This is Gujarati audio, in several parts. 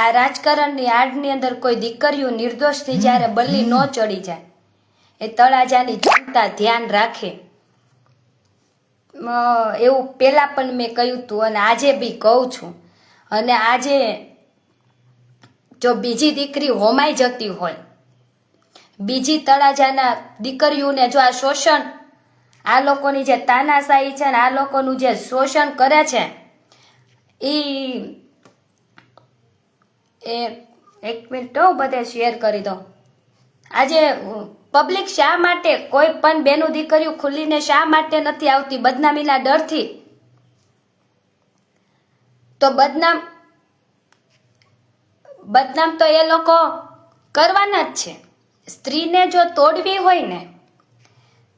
આ રાજકારણની આડની અંદર કોઈ દીકરીઓ નિર્દોષથી જ્યારે બલ્લી ન ચડી જાય. એ તળાજાની જનતા ધ્યાન રાખે. એવું પહેલાં પણ મેં કહ્યું હતું અને આજે બી કહું છું. અને આજે જો બીજી દીકરી હોમાઈ જતી હોય, બીજી તળાજાના દીકરીઓને જો આ શોષણ, આ લોકોની જે તાનાશાહી છે ને આ લોકોનું જે શોષણ કરે છે એ એ એક મિનિટ હો, બધે શેર કરી દો. આજે પબ્લિક શા માટે કોઈ પણ બેનું દીકરીઓ ખુલીને શા માટે નથી આવતી? બદનામીના ડરથી. તો બદનામ બદનામ તો એ લોકો કરવાના જ છે. સ્ત્રીને જો તોડવી હોય ને,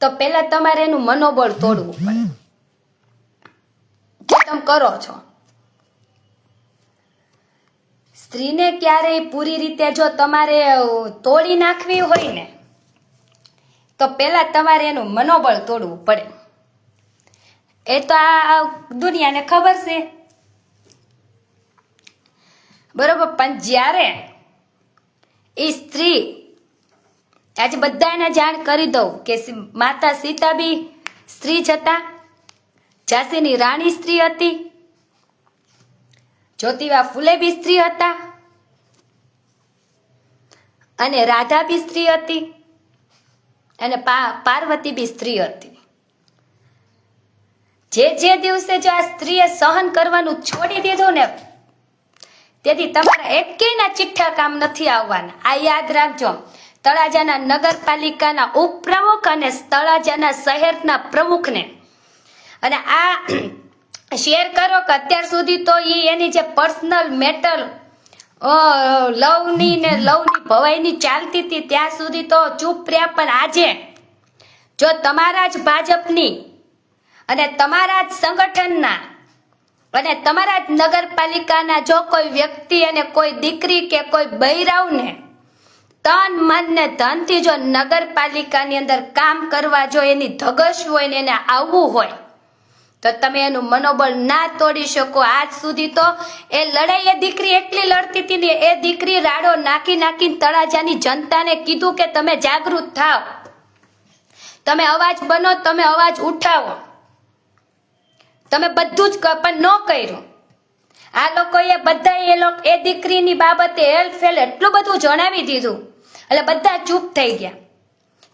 તો પહેલા તમારે એનું મનોબળ તોડવું પડે. જે તમે કરો છો. સ્ત્રીને ક્યારેય પૂરી રીતે જો તમારે તોડી નાખવી હોય ને, તો પહેલા તમારે એનું મનોબળ તોડવું પડે. એ તો આ દુનિયાને ખબર છે. બરોબર, પણ જ્યારે એ સ્ત્રી, આજે બધાને જાણ કરી દઉં કે માતા સીતા બી સ્ત્રી જ હતા, ઝાંસીની રાણી સ્ત્રી હતી જ્યોતિબા ફૂલે બી સ્ત્રી હતા. અને રાધા બી સ્ત્રી હતી. અને પાર્વતી બી સ્ત્રી હતી. જે જે દિવસે જો આ સ્ત્રીએ સહન કરવાનું છોડી દીધું ને, તેથી તમારા એકેયના ચિઠ્ઠા કામ નથી આવવાના. આ યાદ રાખજો. તળાજાના નગરપાલિકાના ઉપપ્રમુખ અને તળાજાના શહેરના પ્રમુખને. અને આ શેર કરો કે અત્યાર સુધી તો એ એની જે પર્સનલ મેટર લવની ને લવની ભવાઈની ચાલતી હતી, ત્યાં સુધી તો ચૂપ રહ્યા. પણ આજે જો તમારા જ ભાજપની અને તમારા જ સંગઠનના અને તમારા જ નગરપાલિકાના જો કોઈ વ્યક્તિ અને કોઈ દીકરી કે કોઈ બૈરાવને તન, મન ને ધનથી જો નગરપાલિકાની અંદર કામ કરવા જો એની ધગશ હોય ને એને આવવું હોય તો તમે એનું મનોબળ ના તોડી શકો. આજ સુધી તો એ લડાઈ એ દીકરી એટલી લડતી હતી ને એ દીકરી રાડો નાખી નાખીને તળાજાની જનતાને કીધું કે તમે જાગૃત થાઓ. તમે અવાજ બનો, તમે અવાજ ઉઠાવો. તમે બધું જ પણ ન કર્યું. આ લોકોએ બધા એ લોકો, એ દીકરીની બાબતે હેલફેલ એટલું બધું જણાવી દીધું. એટલે બધા ચૂપ થઈ ગયા.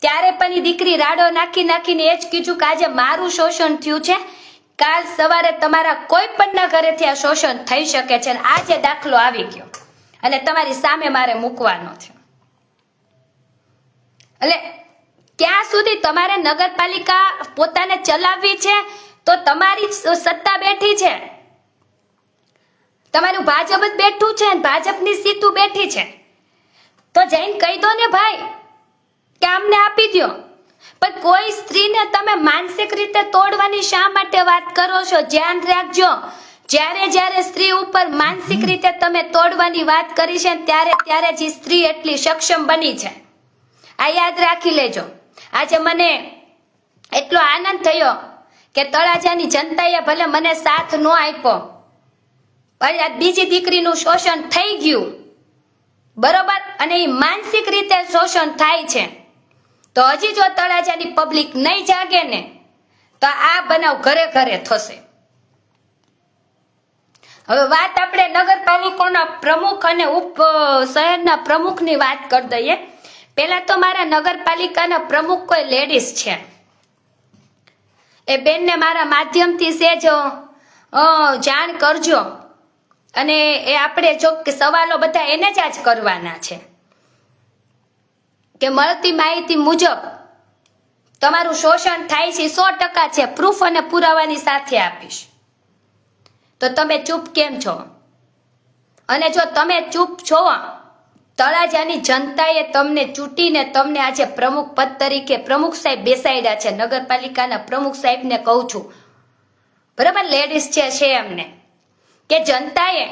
ત્યારે પણ એ દીકરી રાડો નાખી નાખીને એ જ કીધું કે આજે મારું શોષણ થયું છે. કાલ સવારે તમારા કોઈ પણના ઘરેથી આ શોષણ થઈ શકે છે આજે દાખલો આવી ગયો. અને તમારી સામે મારે મૂકવાનો છે. એટલે ત્યાં સુધી તમારે નગરપાલિકા પોતાને ચલાવવી છે તો તમારી સત્તા બેઠી છે. તમારું ભાજપ જ બેઠું છે અને ભાજપની સીટું બેઠી છે. તો જઈને કહી દો ને ભાઈ, કે અમને આપી દો પણ કોઈ સ્ત્રીને તમે માનસિક રીતે તોડવાની શા માટે વાત કરો છો? ધ્યાન રાખજો. જ્યારે જ્યારે સ્ત્રી ઉપર માનસિક રીતે તમે તોડવાની વાત કરી છે ત્યારે ત્યારે જ સ્ત્રી એટલી સક્ષમ બની છે. આ યાદ રાખી લેજો. આજે મને એટલો આનંદ થયો કે તળાજાની જનતાએ ભલે મને સાથ ન આપ્યો પણ આ બીજી દીકરીનું શોષણ થઈ ગયું. બરોબર? અને એ માનસિક રીતે શોષણ થાય છે. તો હજી જો તળાજાની પબ્લિક નહીં જાગે ને, તો આ બનાવ ઘરે ઘરે થશે. હવે વાત આપણે નગરપાલિકાના પ્રમુખ અને ઉપ શહેરના પ્રમુખની વાત કરી દઈએ. પહેલા તો મારા નગરપાલિકાના પ્રમુખ કોઈ લેડીઝ છે. એ બેનને મારા માધ્યમથી સેજ જાણ કરજો. અને એ આપણે જો કે સવાલો બધા એને જ આજ કરવાના છે. કે મળતી માહિતી મુજબ તમારું શોષણ થાય છે સો ટકા છે પ્રૂફ અને પુરાવાની સાથે આપીશ. તો તમે ચૂપ કેમ છો? અને જો તમે ચૂપ છો, તળાજાની જનતાએ તમને ચૂંટીને તમને આજે પ્રમુખ પદ તરીકે પ્રમુખ સાહેબ બેસાડ્યા છે, નગરપાલિકાના પ્રમુખ સાહેબને કહું છું. બરાબર? લેડીઝ છે છે એમને. કે જનતાએ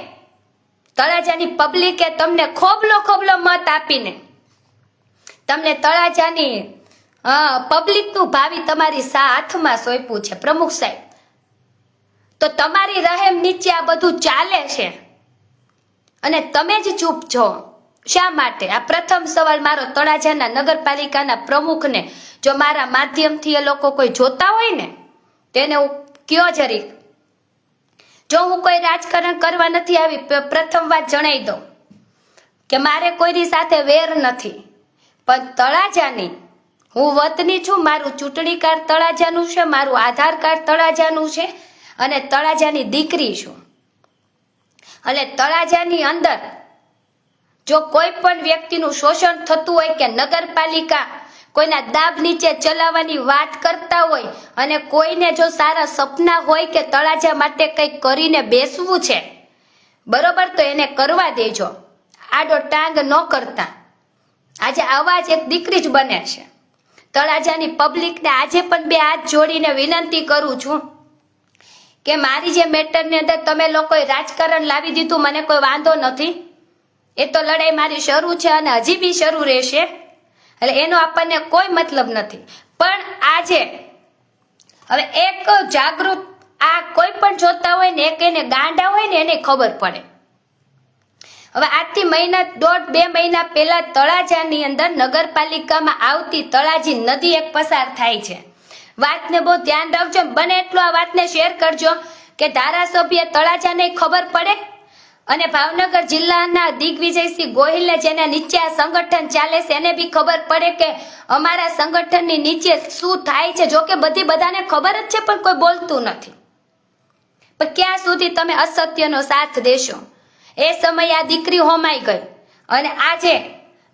તળાજાની પબ્લિકે તમને ખોબલો ખોબલો મત આપીને તમને તળાજાની પબ્લિકનું ભાવિ તમારી સા હાથમાં સોંપ્યું છે, પ્રમુખ સાહેબ. તો તમારી રહેમ નીચે આ બધું ચાલે છે. અને તમે જ ચૂપ છો. શા માટે? આ પ્રથમ સવાલ મારો તળાજાના નગરપાલિકાના પ્રમુખને. જો મારા માધ્યમથી એ લોકો કોઈ જોતા હોય ને તેને હું કયો જરીક? જો હું કોઈ રાજકારણ કરવા નથી આવી પ્રથમ વાત જણાવી દઉં કે મારે કોઈની સાથે વેર નથી. પણ તળાજાની, હું વતની છું, મારું ચૂંટણી કાર્ડ તળાજાનું છે, મારું આધાર કાર્ડ તળાજાનું છે અને તળાજાની દીકરી છું. અને તળાજાની અંદર જો કોઈ પણ વ્યક્તિનું શોષણ થતું હોય કે નગરપાલિકા કોઈના દાબ નીચે ચલાવવાની વાત કરતા હોય અને કોઈને જો સારા સપના હોય કે તળાજા માટે કંઈક કરીને બેસવું છે, બરોબર, તો એને કરવા દેજો. આડો ટાંગ ન કરતા. આજે અવાજ એક દીકરી જ બને છે. તળાજાની પબ્લિકને આજે પણ બે હાથ જોડીને વિનંતી કરું છું કે મારી જે મેટરની અંદર તમે લોકોએ રાજકારણ લાવી દીધું, મને કોઈ વાંધો નથી. એ તો લડાઈ મારી શરૂ છે અને હજી બી શરૂ રહેશે. એટલે એનો આપણને કોઈ મતલબ નથી. પણ આજે હવે એક જાગૃત આ કોઈ પણ જોતા હોય ને એક એને ગાંડા હોય ને એને ખબર પડે. હવે આજથી મહિના દોઢ બે મહિના પહેલા તળાજાની અંદર નગરપાલિકામાં આવતી તળાજી નદી એક પસાર થાય છે. વાતને બહુ ધ્યાન રાખજો. બને એટલું આ વાતને શેર કરજો કે ધારાસભ્ય તળાજાને ખબર પડે અને ભાવનગર જિલ્લાના દિગ્વિજયસિંહ ગોહિલને જેના નીચે આ સંગઠન ચાલે છે, એને બી ખબર પડે કે અમારા સંગઠનની નીચે શું થાય છે. જો કે બધી બધાને ખબર જ છે, પણ કોઈ બોલતું નથી. પણ ક્યાં સુધી તમે અસત્યનો સાથ દેશો? એ સમયે આ દીકરી હોમાઈ ગઈ. અને આજે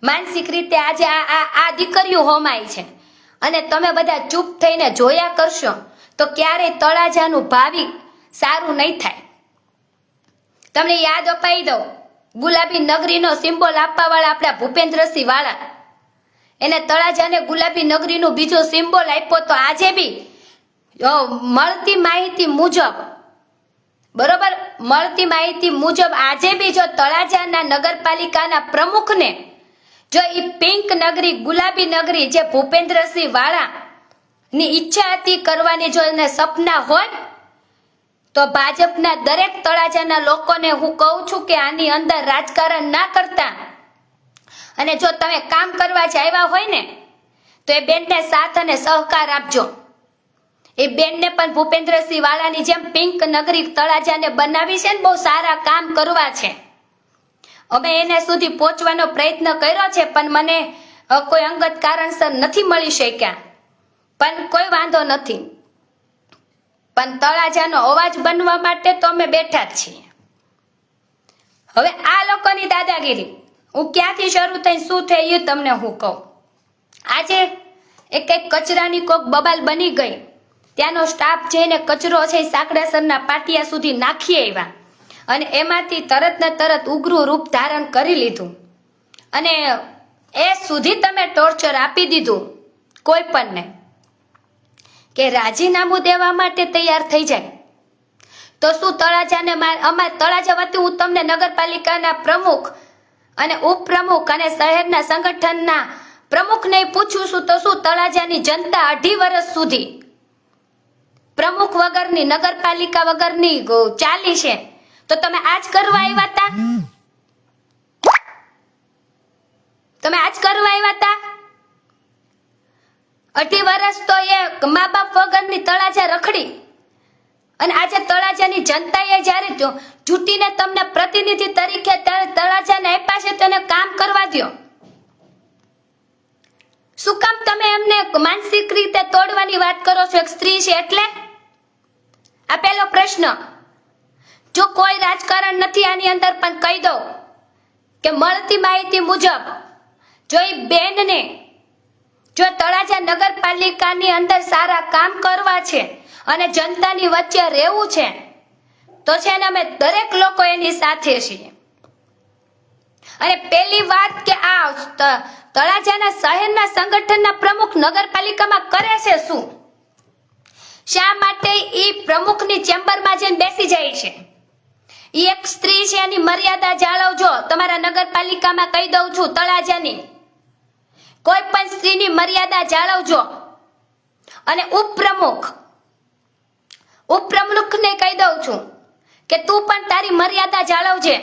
માનસિક રીતે આજે આ આ દીકરીઓ હોમાય છે. અને તમે બધા ચૂપ થઈને જોયા કરશો તો ક્યારેય તળાજાનું ભાવિ સારું નહીં થાય. તમને યાદ અપાઈ દઉં, ગુલાબી નગરીનો સિમ્બોલ આપવાવાળા આપણા ભૂપેન્દ્રસિંહ વાળા. એને તળાજાને ગુલાબી નગરીનું બીજો સિમ્બોલ આપ્યો તો આજે બી મળતી માહિતી મુજબ બરોબર? મળતી માહિતી મુજબ આજે બી જો તળાજાના નગરપાલિકાના પ્રમુખને જો એ પિંક નગરી, ગુલાબી નગરી જે ભૂપેન્દ્રસિંહ વાળા ની ઈચ્છા હતી કરવાની જો એને સપના હોય, તો ભાજપના દરેક તળાજાના લોકોને હું કહું છું કે આની અંદર રાજકારણ ના કરતા અને જો તમે કામ કરવા જ આવ્યા હોય ને, તો એ બેનને સાથ અને સહકાર આપજો. એ બેનને પણ ભૂપેન્દ્રસિંહ વાળાની જેમ પિંક નગરી તળાજાને બનાવી છે ને બહુ સારા કામ કરવા છે. અમે એને સુધી પહોંચવાનો પ્રયત્ન કર્યો છે, પણ મને કોઈ અંગત કારણસર નથી મળી શક્યા. પણ કોઈ વાંધો નથી. પણ તળાજાનો અવાજ બનવા માટે તો અમે બેઠા જ છીએ. હવે આ લોકોની દાદાગીરી, હું ક્યાંથી શરૂ થઈ શું થઈ એ તમને હું કહું. આજે એ એક કચરાની કોક બબાલ બની ગઈ. ત્યાંનો સ્ટાફ જઈને કચરો છે સાકડાસરના પાટિયા સુધી નાખી આવ્યા અને એમાંથી તરત ને તરત ઉગ્રું રૂપ ધારણ કરી લીધું. અને એ સુધી તમે ટોર્ચર આપી દીધું, કોઈ પણને કે રાજીનામું દેવા માટે તૈયાર થઈ જાય. તો શું તળાજાને માર, અમાર તળાજા વતી હું તમને નગરપાલિકાના પ્રમુખ અને ઉપપ્રમુખ અને શહેરના સંગઠનના પ્રમુખને પૂછું છું તો શું તળાજાની જનતા અઢી વર્ષ સુધી પ્રમુખ વગરની, નગરપાલિકા વગરની ચાલી છે. તો તમે આજ કરવા આવ્યા હતા તમે આજ કરવા આવ્યા હતા અઢી વર્ષ તો એ મા બાપ વગરની તળાજા રખડી. અને આજે તળાજાની જનતાએ જ્યારે ચૂંટીને તમને પ્રતિનિધિ તરીકે તળાજાને આપ્યા છે, તેને કામ કરવા દ્યો. શું કામ તમે એમને માનસિક રીતે તોડવાની વાત કરો છો? એક સ્ત્રી છે એટલે? આ પહેલો પ્રશ્ન. જો કોઈ રાજકારણ નથી આની અંદર, પણ કહી દો કે મળતી માહિતી મુજબ, જો એ બેનને, જો તળાજા નગરપાલિકાની અંદર સારા કામ કરવા છે અને જનતાની વચ્ચે રહેવું છે, તો છે ને અમે દરેક લોકો એની સાથે છીએ. અને પહેલી વાત કે આ તળાજાના શહેરના સંગઠનના પ્રમુખ નગરપાલિકામાં કરે છે શું? શા માટે એ પ્રમુખની ચેમ્બરમાં જઈને બેસી જાય છે? એ એક સ્ત્રી છે, એની મર્યાદા જાળવજો. તમારા નગરપાલિકામાં કહી દઉં છું, તળાજાની. કોઈ પણ સ્ત્રીની મર્યાદા જાળવજો. અને ઉપપ્રમુખ, ઉપપ્રમુખને કહી દઉં છું કે તું પણ તારી મર્યાદા જાળવજે.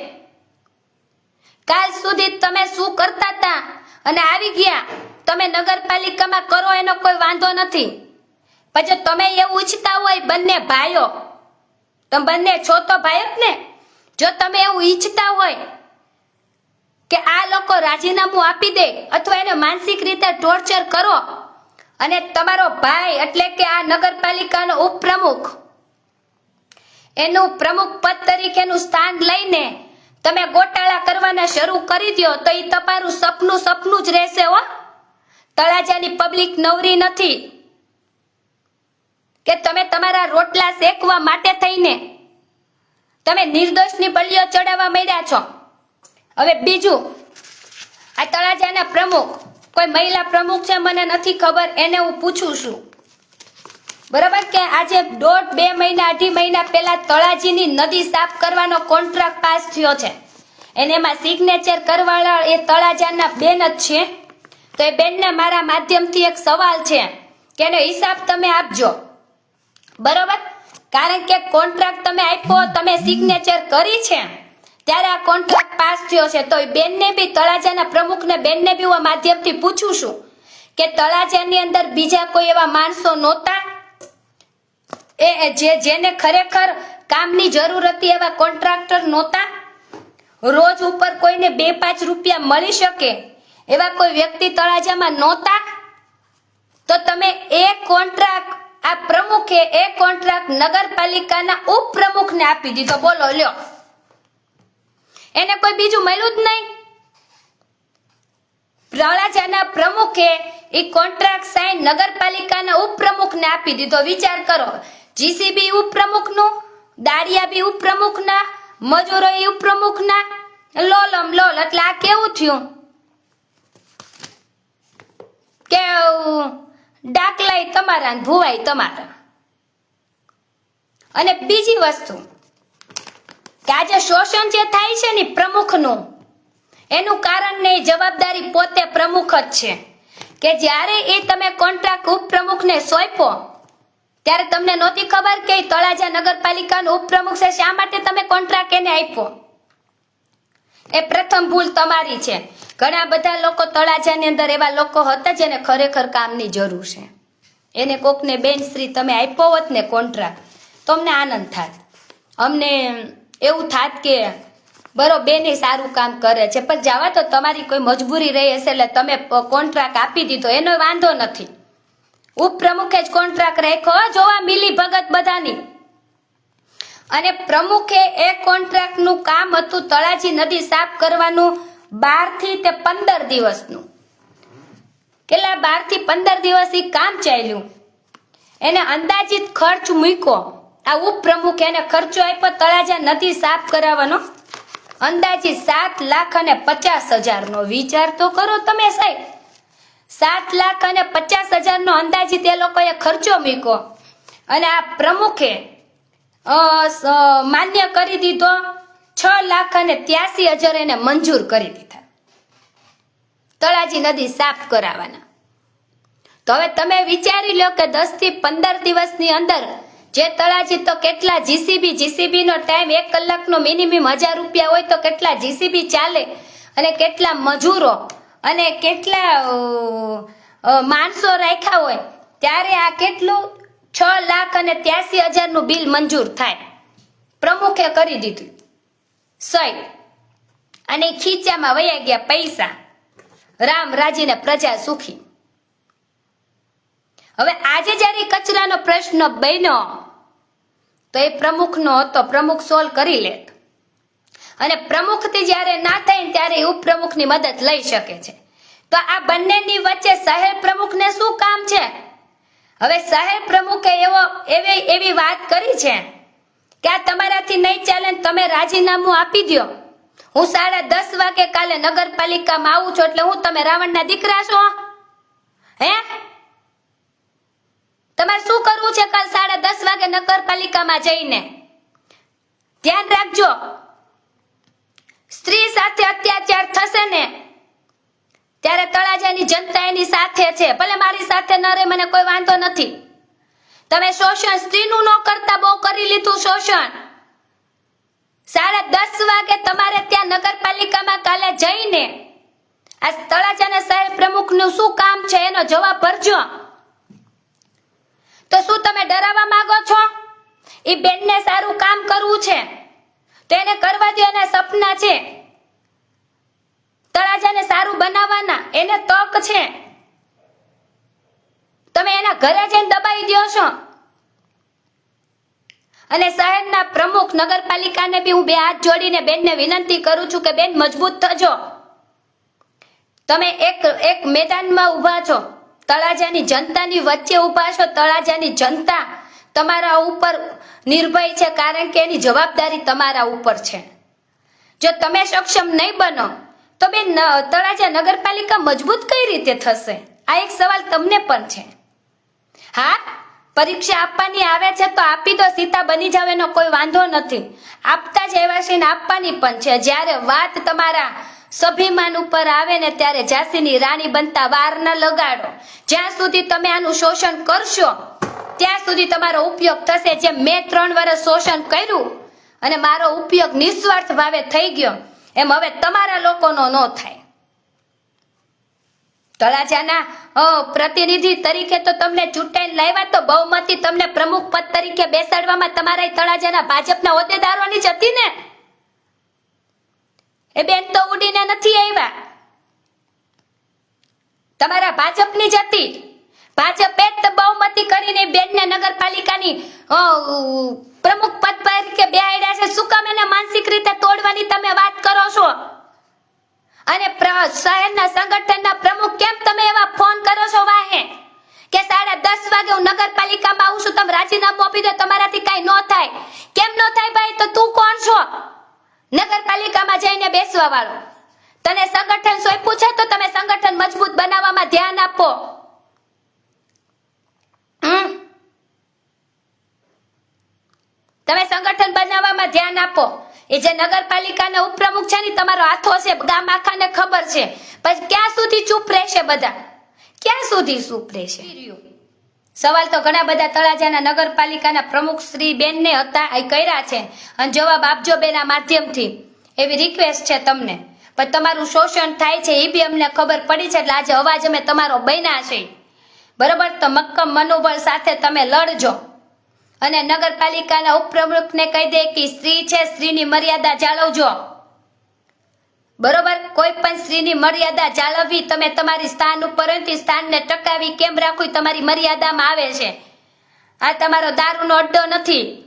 કાલ સુધી તમે શું કરતા હતા અને આવી ગયા, તમે નગરપાલિકામાં કરો એનો કોઈ વાંધો નથી. પછી તમે એવું ઈચ્છતા હોય બંને ભાઈઓ, તમે બંને છો તો ભાઈ જ ને? જો તમે એવું ઈચ્છતા હોય કે આ લોકો રાજીનામું આપી દે અથવા એને માનસિક રીતે ટોર્ચર કરો અને તમારો ભાઈ એટલે કે આ નગરપાલિકાનો ઉપપ્રમુખ, એનું પ્રમુખ પદ તરીકેનું સ્થાન લઈને તમે ગોટાળા કરવાના શરૂ કરી દો તો એ તમારું સપનું સપનું જ રહેશે હો. તળાજાની પબ્લિક નવરી નથી. કે તમે તમારા રોટલા શેકવા માટે થઈને તમે નિર્દોષની બળીઓ ચડાવવા માંડ્યા છો. હવે બીજું, આ તળાજાના પ્રમુખ, કોઈ મહિલા પ્રમુખ છે મને નથી ખબર, એને હું પૂછું છું. બરાબર કે આજે દોઢ બે મહિના, અઢી મહિના પહેલા તળાજીની નદી સાફ કરવાનો કોન્ટ્રાક્ટ પાસ થયો છે. એને એમાં સિગ્નેચર કરવાવાળા એ તળાજાના બેન જ છે. તો એ બેનને મારા માધ્યમથી એક સવાલ છે, કે એનો હિસાબ તમે આપજો. બરોબર? કારણ કે કોન્ટ્રાક્ટ તમે આપ્યો, તમે સિગ્નેચર કરી છે. ત્યારે આ કોન્ટ્રાક્ટ પાસ થયો છે. તો બેનને બી, તળાજાના પ્રમુખને બેનને બી હું આ માધ્યમથી પૂછું છું કે તળાજાની અંદર બીજા કોઈ એવા માણસો નહોતા? એ જે, જેને ખરેખર કામની જરૂર હતી એવા કોન્ટ્રાક્ટર નહોતા? રોજ ઉપર કોઈને બે, પાંચ રૂપિયા મળી શકે એવા કોઈ વ્યક્તિ તળાજામાં નહોતા? તો તમે એ કોન્ટ્રાક્ટ આ પ્રમુખે એ કોન્ટ્રાક્ટ નગરપાલિકાના ઉપપ્રમુખને આપી દીધો. બોલો, લ્યો. એને કોઈ બીજું મળ્યું જ નહીં. પ્રવળાજાના પ્રમુખે એ કોન્ટ્રાક્ટ સાઈન નગરપાલિકાના ઉપપ્રમુખને આપી દીધો. વિચાર કરો. જીસીબી ઉપપ્રમુખનું દાડિયા બી ઉપપ્રમુખના મજૂરો ઉપપ્રમુખના. લોલમ, લોલ. એટલે આ કેવું થયું? કે ડાકલાય તમારા ભુવાય તમારા. અને બીજી વસ્તુ, કે આજે શોષણ જે થાય છે ને પ્રમુખનું, એનું કારણ ને જવાબદારી પોતે પ્રમુખ જ છે. કે જ્યારે એ તમે કોન્ટ્રાક્ટ ઉપપ્રમુખને સોંપો ત્યારે તમને નહોતી ખબર કે તળાજા નગરપાલિકાનો ઉપપ્રમુખ છે, શા માટે તમે કોન્ટ્રાક્ટ એને આપ્યો? એ પ્રથમ ભૂલ તમારી છે. ઘણા બધા લોકો તળાજાની અંદર એવા લોકો હતા જેને ખરેખર કામની જરૂર છે. એને કોકને બેન શ્રી તમે આપ્યો હોત ને કોન્ટ્રાક્ટ તો અમને આનંદ થાત. અમને એવું થાત કે બરો બેને સારું કામ કરે છે, પણ જવા તો તમારી કોઈ મજબૂરી રહી હશે એટલે તમે કોન્ટ્રાક્ટ આપી દીધો, એનો વાંધો નથી. ઉપપ્રમુખે જ કોન્ટ્રાક્ટ રાખ્યો જોવા મિલી ભગત બધાની. અને પ્રમુખે એ કોન્ટ્રાક્ટનું કામ હતું તળાજી નદી સાફ કરવાનું બારથી તે પંદર દિવસનું. કેટલા બારથી પંદર દિવસ એ કામ ચાલ્યું. એને અંદાજિત ખર્ચ મૂક્યો. આ ઉપપ્રમુખ એને ખર્ચો આપ્યો, તળાજા નદી સાફ કરાવવાનો. અંદાજિત સાત લાખ અને પચાસ હજારનો વિચાર તો કરો તમે સાહેબ. સાત લાખ અને પચાસ હજારનો અંદાજિત એ લોકોએ ખર્ચો મૂક્યો. અને આ પ્રમુખે માન્ય કરી દીધો. છ લાખ અને ત્યાસી હજાર એને મંજૂર કરી દીધા. તળાજી નદી સાફ કરાવવાના. તો હવે તમે વિચારી લો કે દસથી પંદર દિવસની અંદર જે તળાજી તો કેટલા જીસીબી જીસીબી નો ટાઈમ એક કલાકનો મિનિમમ હજાર રૂપિયા હોય તો કેટલા જીસીબી ચાલે અને કેટલા મજૂરો અને કેટલા માણસો રાખ્યા હોય ત્યારે આ કેટલું? છ લાખ અને ત્યાસી હજારનું બિલ મંજૂર થાય. પ્રમુખે કરી દીધું. સહી અને ખીચામાં વયા ગયા પૈસા. રામ રાજીને પ્રજા સુખી. હવે આજે જ્યારે કચરાનો પ્રશ્ન બન્યો, તો એ પ્રમુખનો હતો, પ્રમુખ સોલ્વ કરી લેત અને પ્રમુખથી જ્યારે ના થાય ને ત્યારે ઉપપ્રમુખની મદદ લઈ શકે છે. તો આ બંનેની વચ્ચે શહેર પ્રમુખને શું કામ છે? હવે શહેર પ્રમુખે એવો એવી એવી વાત કરી છે. કે આ તમારાથી નહીં ચાલે તમે રાજીનામું આપી દો હું સાડા દસ વાગે કાલે નગરપાલિકામાં આવું છું એટલે હું તમે રાવણના દીકરા છો? હે? તમારે શું કરવું છે કાલ સાડા દસ વાગે નગરપાલિકામાં જઈને? ધ્યાન રાખજો. સ્ત્રી સાથે અત્યાચાર થશે ને, ત્યારે તળાજાની જનતા એની સાથે છે. ભલે મારી સાથે ન રહે, મને કોઈ વાંધો નથી. તમે શોષણ સ્ત્રીનું ન કરતા બહુ કરી લીધું શોષણ. સાડા દસ વાગે તમારે ત્યાં નગરપાલિકામાં કાલે જઈને આ તળાજાના શહેર પ્રમુખનું શું કામ છે એનો જવાબ ભરજો. તો શું તમે ડરાવવા માંગો છો? એ બેનને સારું કામ કરવું છે. તો એને કરવા દો એના સપના છે. તળાજાને સારું બનાવવાના, એને તક છે. તમે એના ઘરે જઈને દબાવી દો છો. અને શહેરના પ્રમુખ નગરપાલિકાને બી હું બે હાથ જોડીને બેનને વિનંતી કરું છું કે બેન મજબૂત થજો. તમે એક એક મેદાનમાં ઊભા છો. તળાજાની જનતાની વચ્ચે ઊભા છો. તળાજાની જનતા તમારા ઉપર નિર્ભય છે કારણ કે એની જવાબદારી તમારા ઉપર છે. જો તમે સક્ષમ નહીં બનો, તો બેન તળાજા નગરપાલિકા મજબૂત કઈ રીતે થશે? આ એક સવાલ તમને પણ છે. હા? પરીક્ષા આપવાની આવે છે તો આપી દો, સીતા બની જાવ એનો કોઈ વાંધો નથી. આપતા જ એવા છે આપવાની પણ છે. જ્યારે વાત તમારા સ્વાભિમાન ઉપર આવે ને ત્યારે ઝાંસીની રાણી બનતા વાર ન લગાડો. જ્યાં સુધી તમે આનું શોષણ કરશો, ત્યાં સુધી તમારો ઉપયોગ થશે. જેમ મેં ત્રણ વર્ષ શોષણ કર્યું અને મારો ઉપયોગ નિસ્વાર્થ ભાવે થઈ ગયો, એમ હવે તમારા લોકોનો ન થાય. તળાજાના પ્રતિનિધિ તરીકે તો તમને ચૂંટાઈને લાવ્યા તો બહુમતી તમને પ્રમુખ પદ તરીકે બેસાડવામાં તમારા તળાજાના ભાજપના હોદ્દેદારોની જ હતી ને? એ બેન તો ઉડીને નથી આવ્યા. તમારા ભાજપની જ હતી. ભાજપે જ બહુમતી કરીને બેનને નગરપાલિકાની પ્રમુખ પદ બે આયડ્યા છે. શું કામ એને માનસિક રીતે તોડવાની તમે વાત કરો છો? અને શહેરના સંગઠનના પ્રમુખ કેમ તમે એવા ફોન કરો છો વાહે? કે સાડા દસ વાગે હું નગરપાલિકામાં આવું છું, તમે રાજીનામું આપી દો, તમારાથી કાંઈ ન થાય. કેમ ન થાય ભાઈ? તો તું કોણ છો? નગરપાલિકામાં જઈને બેસવા વાળો. તને સંગઠન સોંપ્યું છે તો તમે સંગઠન મજબૂત બનાવવામાં ધ્યાન આપો. હમ? તમે સંગઠન બનાવવામાં ધ્યાન આપો. એ જે નગરપાલિકાના ઉપપ્રમુખ છે ને, તમારો હાથો છે ગામ આખાને ખબર છે. પછી ક્યાં સુધી ચૂપ રહેશે બધા? ક્યાં સુધી ચૂપ રહેશે? સવાલ તો ઘણા બધા તળાજાના નગરપાલિકાના પ્રમુખ શ્રી બેનને હતા, એ કર્યા છે. અને જવાબ આપજો બેના માધ્યમથી. એવી રિક્વેસ્ટ છે તમને. પણ તમારું શોષણ થાય છે, એ બી અમને ખબર પડી છે, એટલે આજે અવાજ અમે તમારો બન્યા છે. બરોબર? તો મક્કમ મનોબળ સાથે તમે લડજો. અને નગરપાલિકાના ઉપપ્રમુખને કહી દે કે સ્ત્રી છે, સ્ત્રીની મર્યાદા જાળવજો. બરોબર? કોઈ પણ સ્ત્રીની મર્યાદા જાળવવી તમે તમારી સ્થાન ઉપર સ્થાનને ટકાવી કેમ રાખવી? તમારી મર્યાદામાં આવે છે. આ તમારો દારૂનો અડ્ડો નથી.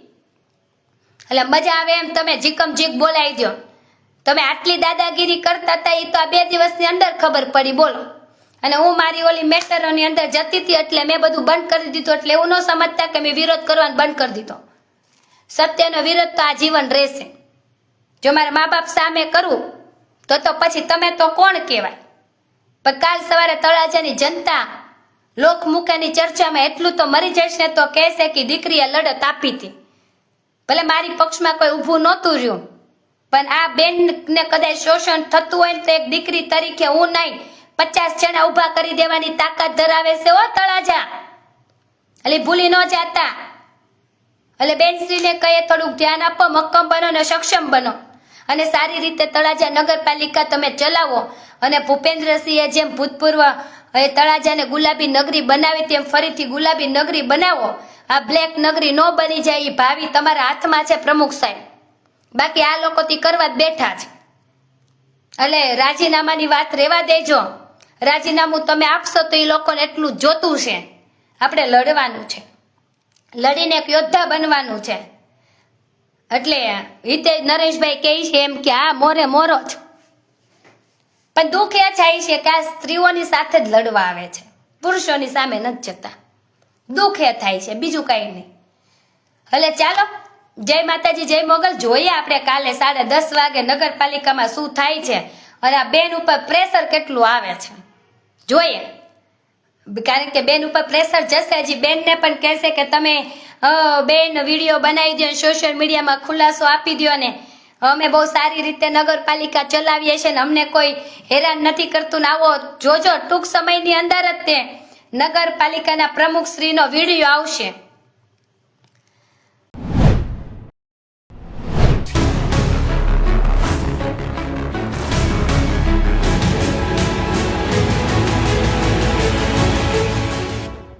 એટલે મજા આવે એમ તમે જીકમ જીક બોલાવી દો તમે આટલી દાદાગીરી કરતા હતા એ તો આ બે દિવસની અંદર ખબર પડી. બોલો. અને હું મારી ઓલી મેટરોની અંદર જતી હતી એટલે મેં બધું બંધ કરી દીધું એટલે એવું ન સમજતા કે મેં વિરોધ કરવાનો બંધ કરી દીધો. સત્યનો વિરોધ તો આ જીવન રહેશે. જો મારા મા બાપ સામે કરવું તો તો પછી તમે તો કોણ કહેવાય? પણ કાલ સવારે તળાજાની જનતા લોકમુખાની ચર્ચામાં એટલું તો મરી જશે ને તો કહેશે કે દીકરીએ લડત આપી હતી. ભલે મારી પક્ષમાં કોઈ ઊભું નહોતું રહ્યું, પણ આ બેનને કદાચ શોષણ થતું હોય તો એક દીકરી તરીકે હું નહીં પચાસ જણા ઊભા કરી દેવાની તાકાત ધરાવે છે ઓ તળાજા. એટલે ભૂલી ન જાતા. એટલે બેનશ્રીને કહીએ થોડુંક ધ્યાન આપો, મક્કમ બનો અને સક્ષમ બનો. અને સારી રીતે તળાજા નગરપાલિકા તમે ચલાવો. અને ભૂપેન્દ્રસિંહે જેમ ભૂતપૂર્વ, એ તળાજાને ગુલાબી નગરી બનાવી તેમ ફરીથી ગુલાબી નગરી બનાવો. આ બ્લેક નગરી ન બની જાય એ ભાવિ તમારા હાથમાં છે પ્રમુખ સાહેબ. બાકી આ લોકોથી કરવા જ બેઠા છે. એટલે રાજીનામાની વાત રહેવા દેજો. રાજીનામું તમે આપશો તો એ લોકોને એટલું જોતું છે. આપણે લડવાનું છે. લડીને એક યોદ્ધા બનવાનું છે. એટલે હિતે નરેશભાઈ કહે છે એમ કે આ મોરે મોરો જ. પણ દુઃખ એ થાય છે કે આ સ્ત્રીઓની સાથે જ લડવા આવે છે. પુરુષોની સામે નથી જતા. દુઃખ એ થાય છે, બીજું કાંઈ નહીં. એટલે ચાલો, જય માતાજી, જય મોગલ. જોઈએ આપણે કાલે સાડા દસ વાગે નગરપાલિકામાં શું થાય છે. અને આ બેન ઉપર પ્રેશર કેટલું આવે છે. જોઈએ. કારણ કે બેન ઉપર પ્રેશર જશે, હજી બેનને પણ કહેશે કે તમે બેન વીડિયો બનાવી દો સોશિયલ મીડિયામાં ખુલાસો આપી દો ને અમે બહુ સારી રીતે નગરપાલિકા ચલાવીએ છીએ ને અમને કોઈ હેરાન નથી કરતું ને આવો જોજો, ટૂંક સમયની અંદર જ તે નગરપાલિકાના પ્રમુખ શ્રીનો વીડિયો આવશે.